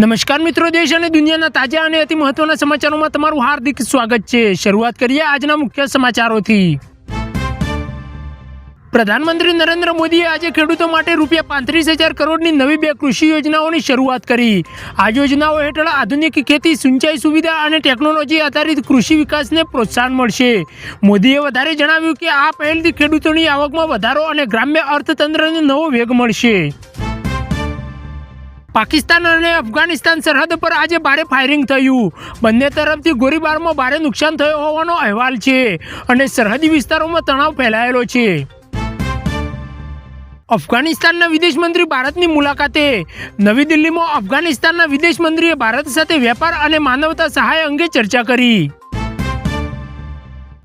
નમસ્કાર મિત્રો, દેશ અને દુનિયાના તાજા અને અતિ મહત્વના સમાચારોમાં તમારું હાર્દિક સ્વાગત છે. શરૂઆત કરીએ આજના મુખ્ય સમાચારોથી. પ્રધાનમંત્રી નરેન્દ્ર મોદીએ આજે ખેડૂતો માટે રૂપિયા પાંત્રીસ હજાર કરોડની નવી બે કૃષિ યોજનાઓની શરૂઆત કરી. આ યોજનાઓ હેઠળ આધુનિક ખેતી, સિંચાઈ સુવિધા અને ટેકનોલોજી આધારિત કૃષિ વિકાસને પ્રોત્સાહન મળશે. મોદીએ વધારે જણાવ્યું કે આ પહેલથી ખેડૂતોની આવકમાં વધારો અને ગ્રામ્ય અર્થતંત્રને નવો વેગ મળશે. પાકિસ્તાન અને અફઘાનિસ્તાન સરહદ પર આજે ભારે ફાયરિંગ થયું. બંને તરફથી ગોળીબારમાં ભારે નુકસાન થયો હોવાનો અહેવાલ છે અને સરહદી વિસ્તારોમાં તણાવ ફેલાયેલો છે. અફઘાનિસ્તાનના વિદેશ મંત્રી ભારતની મુલાકાતે નવી દિલ્હીમાં અફઘાનિસ્તાનના વિદેશ મંત્રીએ ભારત સાથે વેપાર અને માનવતા સહાય અંગે ચર્ચા કરી.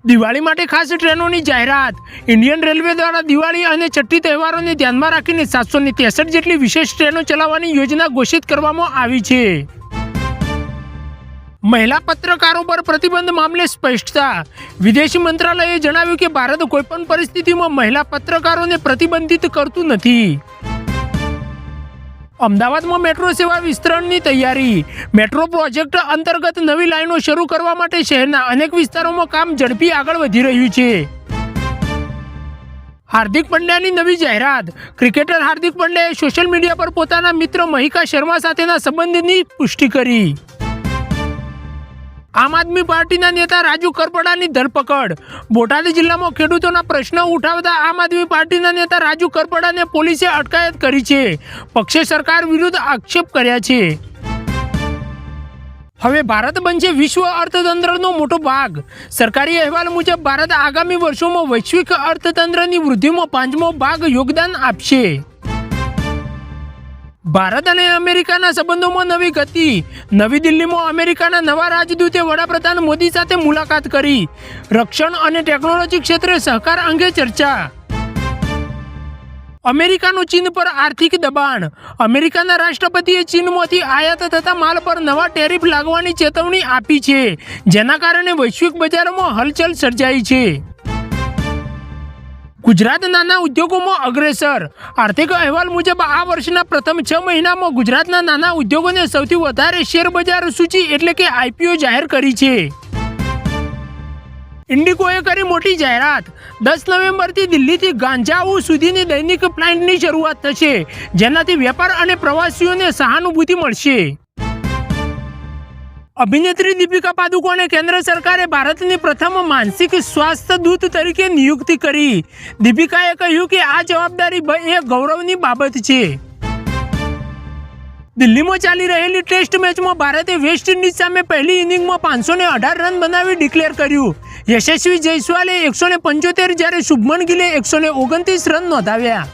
દિવાળી માટે ખાસ ટ્રેનોની જાહેરાત. ઇન્ડિયન રેલવે દ્વારા દિવાળી અને છઠ્ઠી તહેવારોને ધ્યાનમાં રાખીને સાતસો ત્રેસઠ જેટલી વિશેષ ટ્રેનો ચલાવવાની યોજના ઘોષિત કરવામાં આવી છે. મહિલા પત્રકારો પર પ્રતિબંધ મામલે સ્પષ્ટતા. વિદેશી મંત્રાલયે જણાવ્યું કે ભારત કોઈપણ પરિસ્થિતિમાં મહિલા પત્રકારોને પ્રતિબંધિત કરતું નથી. અમદાવાદમાં મેટ્રો સેવા વિસ્તરણની તૈયારી. મેટ્રો પ્રોજેક્ટ અંતર્ગત નવી લાઈનો શરૂ કરવા માટે શહેરના અનેક વિસ્તારોમાં કામ ઝડપી આગળ વધી રહ્યું છે. હાર્દિક પંડ્યાની નવી જાહેરાત. ક્રિકેટર હાર્દિક પંડ્યાએ સોશિયલ મીડિયા પર પોતાના મિત્ર મહિકા શર્મા સાથેના સંબંધની પુષ્ટિ કરી. આમ આદમી પાર્ટીના નેતા રાજુ કરપડાની ધરપકડ. બોટાદ જિલ્લામાં ખેડૂતોના પ્રશ્નો ઉઠાવતા આમ આદમી પાર્ટીના નેતા રાજુ કરપડાને પોલીસે અટકાયત કરી છે. પક્ષે સરકાર વિરુદ્ધ આક્ષેપ કર્યા છે. હવે ભારત બનશે વિશ્વ અર્થતંત્રનો મોટો ભાગ. સરકારી અહેવાલ મુજબ ભારત આગામી વર્ષોમાં વૈશ્વિક અર્થતંત્રની વૃદ્ધિમાં પાંચમો ભાગ યોગદાન આપશે. ભારત અને અમેરિકાના સંબંધોમાં નવી ગતિ. નવી દિલ્હીમાં અમેરિકાના નવા રાજદૂતે વડાપ્રધાન મોદી સાથે મુલાકાત કરી. રક્ષણ અને ટેકનોલોજી ક્ષેત્રે સહકાર અંગે ચર્ચા. અમેરિકાનું ચીન પર આર્થિક દબાણ. અમેરિકાના રાષ્ટ્રપતિએ ચીનમાંથી આયાત થતા માલ પર નવા ટેરિફ લાગવાની ચેતવણી આપી છે, જેના કારણે વૈશ્વિક બજારોમાં હલચલ સર્જાઈ છે. ગુજરાત નાના ઉદ્યોગોમાં અગ્રેસર. આર્થિક અહેવાલ મુજબ આ વર્ષના પ્રથમ છ મહિનામાં ગુજરાતના નાના ઉદ્યોગોને સૌથી વધારે શેર બજાર સૂચિ એટલે કે આઈપીઓ જાહેર કરી છે. ઇન્ડિગોએ કરી મોટી જાહેરાત. દસ નવેમ્બરથી દિલ્હીથી ગાંજાઉ સુધીની દૈનિક ફ્લાઇટની શરૂઆત થશે, જેનાથી વેપાર અને પ્રવાસીઓને સહાનુભૂતિ મળશે. અભિનેત્રી દીપિકા પાદુકોણે કેન્દ્ર સરકારે ભારતની પ્રથમ માનસિક સ્વાસ્થ્ય દૂત તરીકે નિયુક્તિ કરી. દીપિકાએ કહ્યું કે આ જવાબદારી એ ગૌરવની બાબત છે. દિલ્હીમાં ચાલી રહેલી ટેસ્ટ મેચમાં ભારતે વેસ્ટ ઇન્ડિઝ સામે પહેલી ઇનિંગમાં પાંચસો ને અઢાર રન બનાવી ડિક્લેર કર્યું. યશસ્વી જયસ્વાલે એકસો ને પંચોતેર જ્યારે શુભમન ગિલે એકસો ને ઓગણત્રીસ રન નોંધાવ્યા.